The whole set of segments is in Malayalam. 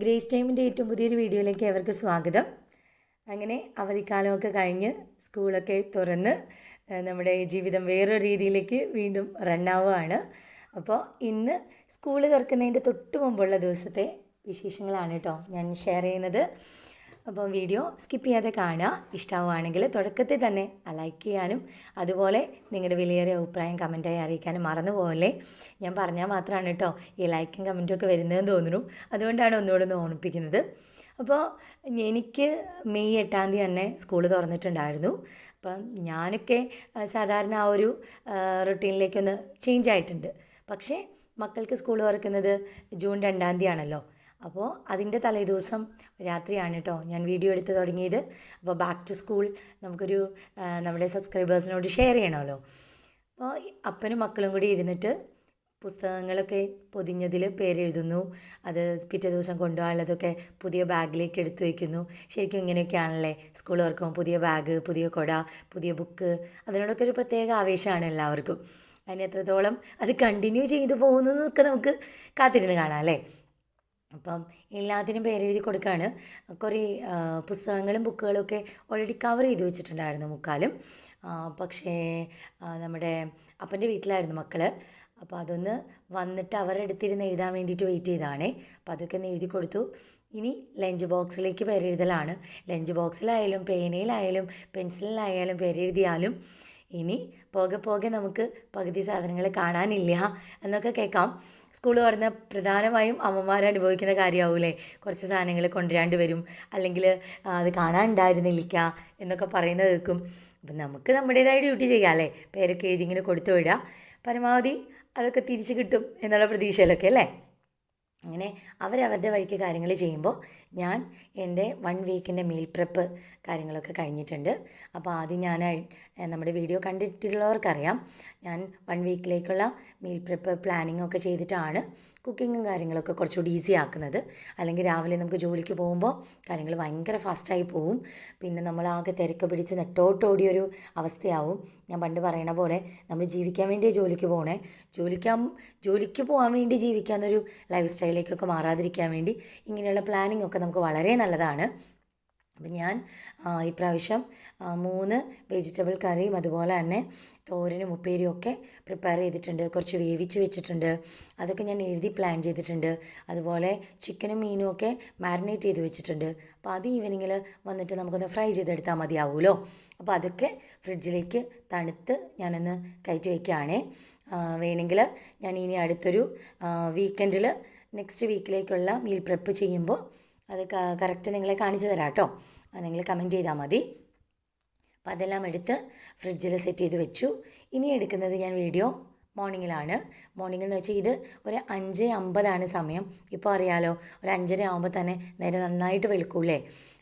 ഗ്രേസ് ടൈമിന്റെ ഏറ്റവും പുതിയൊരു വീഡിയോയിലേക്ക് അവർക്ക് സ്വാഗതം. അങ്ങനെ അവധിക്കാലമൊക്കെ കഴിഞ്ഞ് സ്കൂളൊക്കെ തുറന്ന് നമ്മുടെ ജീവിതം വേറൊരു രീതിയിലേക്ക് വീണ്ടും റണ്ണാവുകയാണ്. അപ്പോൾ ഇന്ന് സ്കൂൾ തുറക്കുന്നതിന്റെ തൊട്ട് മുമ്പുള്ള ദിവസത്തെ വിശേഷങ്ങളാണ് കേട്ടോ ഞാൻ ഷെയർ ചെയ്യുന്നത്. അപ്പോൾ വീഡിയോ സ്കിപ്പ് ചെയ്യാതെ കാണുക. ഇഷ്ടമാവുകയാണെങ്കിൽ തുടക്കത്തിൽ തന്നെ ലൈക്ക് ചെയ്യാനും അതുപോലെ നിങ്ങളുടെ വിലയേറിയ അഭിപ്രായം കമന്റായി അറിയിക്കാനും മറന്നു പോകല്ലേ? ഞാൻ പറഞ്ഞാൽ മാത്രമാണ് കേട്ടോ ഈ ലൈക്കും കമന്റും ഒക്കെ വരുന്നതെന്ന് തോന്നുന്നു. അതുകൊണ്ടാണ് ഒന്നുകൂടെ ഒന്ന് ഓർമ്മിപ്പിക്കുന്നത്. അപ്പോൾ എനിക്ക് മെയ് എട്ടാം തീയതി തന്നെ സ്കൂൾ തുറന്നിട്ടുണ്ടായിരുന്നു. അപ്പം ഞാനൊക്കെ സാധാരണ ആ ഒരു റൊട്ടീനിലേക്കൊന്ന് ചേഞ്ച് ആയിട്ടുണ്ട്. പക്ഷേ മക്കൾക്ക് സ്കൂൾ തുറക്കുന്നത് ജൂൺ രണ്ടാം തീയതി ആണല്ലോ അപ്പോൾ അതിന്റെ തലേദിവസം രാത്രിയാണ് കേട്ടോ ഞാൻ വീഡിയോ എടുത്ത് തുടങ്ങിയത്. അപ്പോൾ ബാക്ക് ടു സ്കൂൾ നമുക്കൊരു നമ്മുടെ സബ്സ്ക്രൈബേഴ്സിനോട് ഷെയർ ചെയ്യണമല്ലോ. അപ്പോൾ അപ്പനും മക്കളും കൂടി ഇരുന്നിട്ട് പുസ്തകങ്ങളൊക്കെ പൊതിഞ്ഞതിൽ പേരെഴുതുന്നു. അത് പിറ്റേ ദിവസം കൊണ്ടുപോകാനുള്ളതൊക്കെ പുതിയ ബാഗിലേക്ക് എടുത്തു വയ്ക്കുന്നു ശരിക്കും ഇങ്ങനെയൊക്കെയാണല്ലേ? സ്കൂൾ ഓർക്കുമ്പോൾ പുതിയ ബാഗ് പുതിയ കൊട പുതിയ ബുക്ക് അതിനോടൊക്കെ ഒരു പ്രത്യേക ആവേശമാണ് എല്ലാവർക്കും. അതിന് എത്രത്തോളം അത് കണ്ടിന്യൂ ചെയ്തു പോകുന്നതൊക്കെ നമുക്ക് കാത്തിരുന്ന് കാണാം അല്ലേ? അപ്പം എല്ലാത്തിനും പേരെഴുതി കൊടുക്കുകയാണ് കുറേ പുസ്തകങ്ങളും ബുക്കുകളും ഒക്കെ ഓൾറെഡി കവർ ചെയ്ത് വെച്ചിട്ടുണ്ടായിരുന്നു മുക്കാലും. പക്ഷേ നമ്മുടെ അപ്പന്റെ വീട്ടിലായിരുന്നു മക്കൾ അപ്പോൾ അതൊന്ന് വന്നിട്ട് അവരുടെ അടുത്തിരുന്ന് എഴുതാൻ വേണ്ടിയിട്ട് വെയിറ്റ് ചെയ്താണേ അപ്പോൾ അതൊക്കെ ഒന്ന് എഴുതി കൊടുത്തു. ഇനി ലഞ്ച് ബോക്സിലേക്ക് പേരെഴുതലാണ്. ലഞ്ച് ബോക്സിലായാലും പേനയിലായാലും പെൻസിലിലായാലും പേരെഴുതിയാലും ഇനി പോകെ പോകെ നമുക്ക് പകുതി സാധനങ്ങൾ കാണാനില്ല എന്നൊക്കെ കേൾക്കാം. സ്കൂൾ തുറന്ന പ്രധാനമായും അമ്മമാർ അനുഭവിക്കുന്ന കാര്യമാവൂലേ കുറച്ച് സാധനങ്ങൾ കൊണ്ടുവരാണ്ട് വരും. അല്ലെങ്കിൽ അത് കാണാനുണ്ടായിരുന്നില്ല എന്നൊക്കെ പറയുന്നത് കേൾക്കും. അപ്പം നമുക്ക് നമ്മുടേതായ ഡ്യൂട്ടി ചെയ്യാമല്ലേ പേരൊക്കെ എഴുതി ഇങ്ങനെ കൊടുത്തു വിടുക. പരമാവധി അതൊക്കെ തിരിച്ച് കിട്ടും എന്നുള്ള പ്രതീക്ഷയിലൊക്കെ അല്ലേ? അങ്ങനെ അവരവരുടെ വഴിക്ക് കാര്യങ്ങൾ ചെയ്യുമ്പോൾ ഞാൻ എന്റെ വൺ വീക്കിന്റെ മീൽ പ്രെപ്പ് കാര്യങ്ങളൊക്കെ കഴിഞ്ഞിട്ടുണ്ട്. അപ്പോൾ ആദ്യം ഞാൻ നമ്മുടെ വീഡിയോ കണ്ടിട്ടുള്ളവർക്കറിയാം. ഞാൻ വൺ വീക്കിലേക്കുള്ള മീൽ പ്രെപ്പ് പ്ലാനിങ് ഒക്കെ ചെയ്തിട്ടാണ് കുക്കിങ്ങും കാര്യങ്ങളൊക്കെ കുറച്ചുകൂടി ഈസി ആക്കുന്നത്. അല്ലെങ്കിൽ രാവിലെ നമുക്ക് ജോലിക്ക് പോകുമ്പോൾ കാര്യങ്ങൾ ഭയങ്കര ഫാസ്റ്റായി പോവും. പിന്നെ നമ്മൾ ആകെ തിരക്ക് പിടിച്ച് നെട്ടോട്ടോടിയൊരു അവസ്ഥയാവും. ഞാൻ പണ്ട് പറയണ പോലെ നമ്മൾ ജീവിക്കാൻ വേണ്ടിയേ ജോലിക്ക് പോകണേ ജോലിക്കാൻ ജോലിക്ക് പോകാൻ വേണ്ടി ജീവിക്കാമെന്നൊരു ലൈഫ് സ്റ്റൈലിലേക്കൊക്കെ മാറാതിരിക്കാൻ വേണ്ടി ഇങ്ങനെയുള്ള പ്ലാനിംഗ് ഒക്കെ നമുക്ക് വളരെ നല്ലതാണ്. അപ്പം ഞാൻ ഇപ്രാവശ്യം മൂന്ന് വെജിറ്റബിൾ കറിയും അതുപോലെ തന്നെ തോരനും ഉപ്പേരിയും ഒക്കെ പ്രിപ്പയർ ചെയ്തിട്ടുണ്ട്. കുറച്ച് വേവിച്ച് വെച്ചിട്ടുണ്ട്. അതൊക്കെ ഞാൻ എഴുതി പ്ലാൻ ചെയ്തിട്ടുണ്ട്. അതുപോലെ ചിക്കനും മീനും ഒക്കെ മാരിനേറ്റ് ചെയ്ത് വെച്ചിട്ടുണ്ട്. അപ്പോൾ അത് ഈവനിങ്ങിൽ വന്നിട്ട് നമുക്കൊന്ന് ഫ്രൈ ചെയ്തെടുത്താൽ മതിയാവുമല്ലോ അപ്പോൾ അതൊക്കെ ഫ്രിഡ്ജിലേക്ക് തണുത്ത് ഞാനൊന്ന് കയറ്റി വയ്ക്കുകയാണേ വേണമെങ്കിൽ ഞാൻ ഇനി അടുത്തൊരു വീക്കെൻഡിൽ നെക്സ്റ്റ് വീക്കിലേക്കുള്ള മീൽ പ്രെപ്പ് ചെയ്യുമ്പോൾ അത് കറക്റ്റ് നിങ്ങളെ കാണിച്ചു തരാം കേട്ടോ. നിങ്ങൾ കമന്റ് ചെയ്താൽ മതി. അപ്പോൾ അതെല്ലാം എടുത്ത് ഫ്രിഡ്ജിൽ സെറ്റ് ചെയ്ത് വെച്ചു. ഇനി എടുക്കുന്നത് ഞാൻ വീഡിയോ മോർണിംഗിലാണ് മോർണിംഗ് എന്ന് വെച്ചാൽ ഇത് ഒരു അഞ്ച് അമ്പതാണ് സമയം. ഇപ്പോൾ അറിയാലോ ഒരു അഞ്ചര ആകുമ്പോൾ തന്നെ നേരെ നന്നായിട്ട് വെളുക്കൂലേ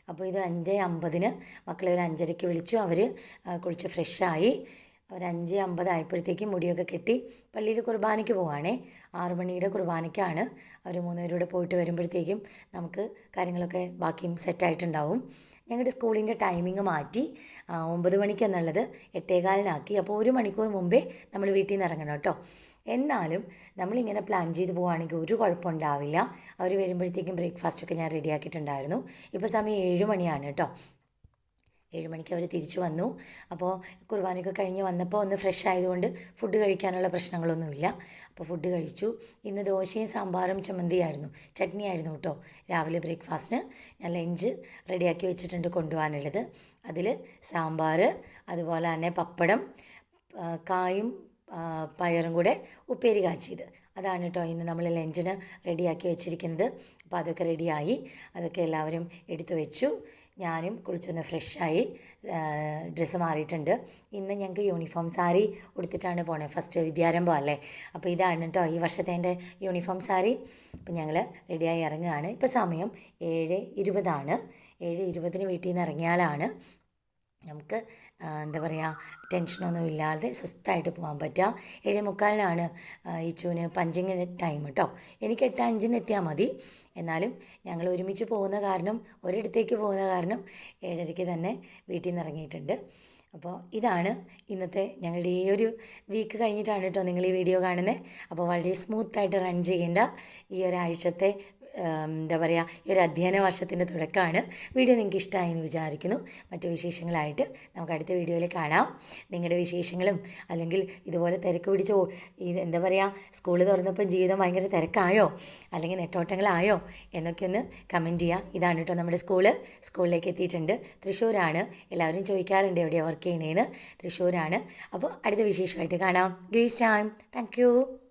അപ്പോൾ ഇത് അഞ്ച് അമ്പതിന് മക്കളെ ഒരു അഞ്ചരയ്ക്ക് വിളിച്ചു. അവർ കുളിച്ച് ഫ്രഷായി ഒരു അഞ്ച് അമ്പതായപ്പോഴത്തേക്കും മുടിയൊക്കെ കെട്ടി പള്ളിയിൽ കുർബാനയ്ക്ക് പോവാണേ. ആറു മണിയുടെ കുർബാനയ്ക്കാണ്. അവർ മൂന്നുപേരൂടെ പോയിട്ട് വരുമ്പോഴത്തേക്കും നമുക്ക് കാര്യങ്ങളൊക്കെ ബാക്കിയും സെറ്റായിട്ടുണ്ടാവും ഞങ്ങളുടെ സ്കൂളിന്റെ ടൈമിങ് മാറ്റി ഒമ്പത് മണിക്ക് എന്നുള്ളത് എട്ടേകാലിനാക്കി. അപ്പോൾ ഒരു മണിക്കൂർ മുമ്പേ നമ്മൾ വീട്ടിൽ നിന്ന് ഇറങ്ങണം കേട്ടോ. എന്നാലും നമ്മളിങ്ങനെ പ്ലാൻ ചെയ്ത് പോവുകയാണെങ്കിൽ ഒരു കുഴപ്പമുണ്ടാവില്ല. അവർ വരുമ്പോഴത്തേക്കും ബ്രേക്ക്ഫാസ്റ്റൊക്കെ ഞാൻ റെഡിയാക്കിയിട്ടുണ്ടായിരുന്നു ഇപ്പോൾ സമയം ഏഴ് മണിയാണ് കേട്ടോ. ഏഴ് മണിക്ക് അവർ തിരിച്ചു വന്നു. അപ്പോൾ കുർബാനയൊക്കെ കഴിഞ്ഞ് വന്നപ്പോൾ ഒന്ന് ഫ്രഷ് ആയതുകൊണ്ട് ഫുഡ് കഴിക്കാനുള്ള പ്രശ്നങ്ങളൊന്നുമില്ല. അപ്പോൾ ഫുഡ് കഴിച്ചു. ഇന്ന് ദോശയും സാമ്പാറും ചമ്മന്തിയായിരുന്നു. ചട്നി ആയിരുന്നു കേട്ടോ രാവിലെ ബ്രേക്ക്ഫാസ്റ്റിന് ഞാൻ ലഞ്ച് റെഡിയാക്കി വെച്ചിട്ടുണ്ട് കൊണ്ടുപോകാനുള്ളത്. അതിൽ സാമ്പാർ അതുപോലെ തന്നെ പപ്പടം കായും പയറും കൂടെ ഉപ്പേരി കാച്ചിയത്. അതാണ് കേട്ടോ ഇന്ന് നമ്മൾ ലഞ്ചിന് റെഡിയാക്കി വെച്ചിരിക്കുന്നത്. അപ്പോൾ അതൊക്കെ റെഡിയായി അതൊക്കെ എല്ലാവരും എടുത്തു വെച്ചു. ഞാനും കുളിച്ചൊന്ന് ഫ്രഷായി ഡ്രസ്സ് മാറിയിട്ടുണ്ട്. ഇന്ന് ഞങ്ങൾക്ക് യൂണിഫോം സാരി ഉടുത്തിട്ടാണ് പോണേ ഫസ്റ്റ് വിദ്യാരംഭം അല്ലേ? അപ്പോൾ ഇതാണ് കേട്ടോ ഈ വർഷത്തെ എന്റെ യൂണിഫോം സാരി. അപ്പോൾ ഞങ്ങൾ റെഡിയായി ഇറങ്ങുകയാണ്. ഇപ്പോൾ സമയം ഏഴ് ഇരുപതാണ്. ഏഴ് ഇരുപതിന് വീട്ടിൽ നിന്ന് ഇറങ്ങിയാലാണ് നമുക്ക് എന്താ പറയുക ടെൻഷനൊന്നും ഇല്ലാതെ സ്വസ്ഥമായിട്ട് പോകാൻ പറ്റുക. ഏഴേ മുക്കാലിനാണ് ഇച്ചുവിന് പഞ്ചിങ് ടൈം കേട്ടോ. എനിക്ക് എട്ട് അഞ്ചിന് എത്തിയാൽ മതി. എന്നാലും ഞങ്ങൾ ഒരുമിച്ച് പോകുന്ന കാരണം ഒരിടത്തേക്ക് പോകുന്ന കാരണം ഏഴരയ്ക്ക് തന്നെ വീട്ടിൽ നിന്ന് ഇറങ്ങിയിട്ടുണ്ട്. അപ്പോൾ ഇതാണ് ഇന്നത്തെ ഞങ്ങളുടെ ഈ ഒരു വീക്ക് കഴിഞ്ഞിട്ടാണ് കേട്ടോ നിങ്ങൾ ഈ വീഡിയോ കാണുന്നത്. അപ്പോൾ വളരെ സ്മൂത്തായിട്ട് റൺ ചെയ്യേണ്ട ഈ ഒരാഴ്ചത്തെ എന്താ പറയുക ഈ ഒരു അധ്യയന വർഷത്തിന്റെ തുടക്കമാണ് വീഡിയോ നിങ്ങൾക്ക് ഇഷ്ടമായി എന്ന് വിചാരിക്കുന്നു. മറ്റു വിശേഷങ്ങളായിട്ട് നമുക്ക് അടുത്ത വീഡിയോയിൽ കാണാം. നിങ്ങളുടെ വിശേഷങ്ങളും അല്ലെങ്കിൽ ഇതുപോലെ തിരക്ക് പിടിച്ചോ ഇത് എന്താ പറയുക സ്കൂൾ തുറന്നപ്പോൾ ജീവിതം ഭയങ്കര തിരക്കായോ അല്ലെങ്കിൽ നെട്ടോട്ടങ്ങളായോ എന്നൊക്കെ ഒന്ന് കമന്റ് ചെയ്യുക. ഇതാണ് കേട്ടോ നമ്മുടെ സ്കൂൾ. സ്കൂളിലേക്ക് എത്തിയിട്ടുണ്ട് തൃശ്ശൂരാണ്. എല്ലാവരും ചോദിക്കാറുണ്ട് എവിടെയാണ് വർക്ക് ചെയ്യണേന്ന് തൃശ്ശൂരാണ്. അപ്പോൾ അടുത്ത വിശേഷമായിട്ട് കാണാം. Grace time thank